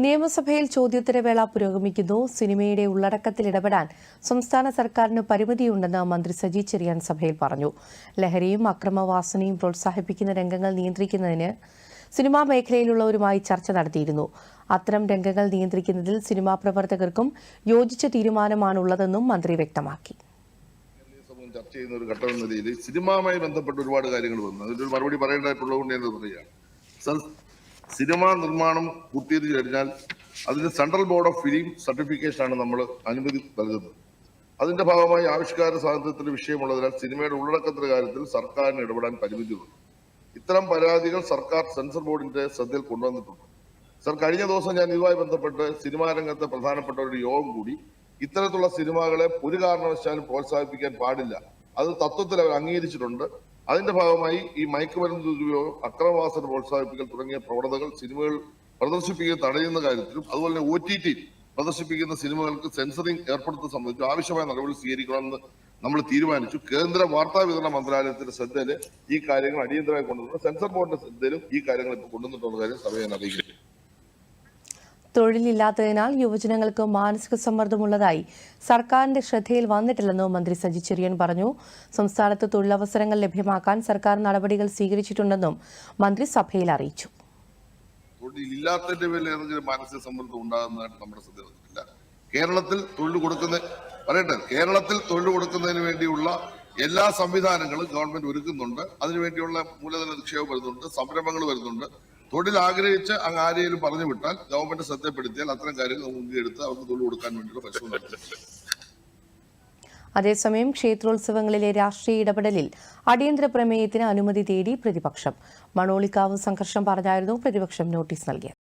നിയമസഭയിൽ ചോദ്യോത്തരവേള പുരോഗമിക്കുന്നു. സിനിമയുടെ ഉള്ളടക്കത്തിൽ ഇടപെടാൻ സംസ്ഥാന സർക്കാരിന് പരിമിതിയുണ്ടെന്ന് മന്ത്രി സജി ചെറിയാൻ സഭയിൽ പറഞ്ഞു. ലഹരിയും അക്രമവാസനയും പ്രോത്സാഹിപ്പിക്കുന്ന രംഗങ്ങൾ നിയന്ത്രിക്കുന്നതിന് സിനിമാ മേഖലയിലുള്ളവരുമായി ചർച്ച നടത്തിയിരുന്നു. അത്തരം രംഗങ്ങൾ നിയന്ത്രിക്കുന്നതിൽ സിനിമാ പ്രവർത്തകർക്കും യോജിച്ച തീരുമാനമാണുള്ളതെന്നും മന്ത്രി വ്യക്തമാക്കി. ചർച്ച ചെയ്യുന്ന ഒരു ഘട്ടം എന്ന രീതിയിൽ സിനിമയുമായി ബന്ധപ്പെട്ട് ഒരുപാട് കാര്യങ്ങൾ വന്നു. അതിനൊരു മറുപടി പറയേണ്ടതായിട്ടുള്ളതുകൊണ്ട് ഞാൻ പറയുകയാണ്. സർ- സിനിമാ നിർമ്മാണം പൂർത്തീകരിച്ചു കഴിഞ്ഞാൽ അതിന് central board of film certification ആണ് നമ്മൾ അനുമതി നൽകുന്നത്. അതിന്റെ ഭാഗമായി ആവിഷ്കാര സ്വാതന്ത്ര്യത്തിന്റെ വിഷയമുള്ളതിനാൽ സിനിമയുടെ ഉള്ളടക്കത്തിന്റെ കാര്യത്തിൽ സർക്കാരിന് ഇടപെടാൻ പരിമിതിയുണ്ട്. ഇത്തരം പരാതികൾ സർക്കാർ സെൻസർ ബോർഡിന്റെ ശ്രദ്ധയിൽ കൊണ്ടുവന്നിട്ടുണ്ട്. സർ കഴിഞ്ഞ ദിവസം ഞാൻ ഇതുമായി ബന്ധപ്പെട്ട് സിനിമാ രംഗത്തെ പ്രധാനപ്പെട്ട ഒരു യോഗം കൂടി ഇത്തരത്തിലുള്ള സിനിമകളെ ഒരു കാരണവശാലും പ്രോത്സാഹിപ്പിക്കാൻ പാടില്ല. അത് തത്വത്തിൽ അവർ അംഗീകരിച്ചിട്ടുണ്ട്. അതിന്റെ ഭാഗമായി ഈ മയക്കുമരുന്ന് ദുരുപയോഗം അക്രമവാസന പ്രോത്സാഹിപ്പിക്കൽ തുടങ്ങിയ പ്രവണതകൾ സിനിമകൾ പ്രദർശിപ്പിക്കുക തടയുന്ന കാര്യത്തിലും അതുപോലെ തന്നെ ഒ ടി ടി പ്രദർശിപ്പിക്കുന്ന സിനിമകൾക്ക് സെൻസറിംഗ് ഏർപ്പെടുത്തുന്നത് സംബന്ധിച്ച് ആവശ്യമായ നടപടി സ്വീകരിക്കണമെന്ന് നമ്മൾ തീരുമാനിച്ചു. കേന്ദ്ര വാർത്താ വിതരണ മന്ത്രാലയത്തിന്റെ ശ്രദ്ധയിൽ ഈ കാര്യങ്ങൾ അടിയന്തരമായി കൊണ്ടുവന്നു. സെൻസർ ബോർഡിന്റെ ശ്രദ്ധയിലും ഈ കാര്യങ്ങൾ ഇപ്പോൾ കൊണ്ടുവന്നിട്ടുള്ള കാര്യം സഭയെ അറിയിക്കുന്നു. തൊഴിലില്ലാത്തതിനാൽ യുവജനങ്ങൾക്ക് മാനസിക സമ്മർദ്ദമുള്ളതായി സർക്കാരിന്റെ ശ്രദ്ധയിൽ വന്നിട്ടില്ലെന്നും മന്ത്രി സജി ചെറിയൻ പറഞ്ഞു. സംസ്ഥാനത്ത് തൊഴിലവസരങ്ങൾ ലഭ്യമാക്കാൻ സർക്കാർ നടപടികൾ സ്വീകരിച്ചിട്ടുണ്ടെന്നും മന്ത്രി സഭയിൽ അറിയിച്ചു. മാനസിക കേരളത്തിൽ തൊഴിൽ കൊടുക്കുന്ന പറയട്ടെ കേരളത്തിൽ തൊഴിൽ കൊടുക്കുന്നതിന് വേണ്ടിയുള്ള എല്ലാ സംവിധാനങ്ങളും ഗവൺമെന്റ് ഒരുക്കുന്നുണ്ട്. അതിനുവേണ്ടിയുള്ള മൂലധന നിക്ഷേപം വരുന്നുണ്ട് സംരംഭങ്ങൾ വരുന്നുണ്ട്. തൊഴിൽ ആഗ്രഹിച്ച് അങ്ങ് ആരെയും പറഞ്ഞു വിട്ടാൽ ഗവൺമെന്റ് ശ്രദ്ധപ്പെടുത്തിയാൽ അത്തരം കാര്യങ്ങൾ മുൻകൈ എടുത്ത് അവർക്ക് തൊഴിൽ കൊടുക്കാൻ വേണ്ടിയുള്ള പരിശ്രമം അതേസമയം ക്ഷേത്രോത്സവങ്ങളിലെ രാഷ്ട്രീയ ഇടപെടലിൽ അടിയന്തര പ്രമേയത്തിന് അനുമതി തേടി പ്രതിപക്ഷം. മണോളിക്കാവ് സംഘർഷം പറഞ്ഞായിരുന്നു പ്രതിപക്ഷം നോട്ടീസ് നൽകിയത്.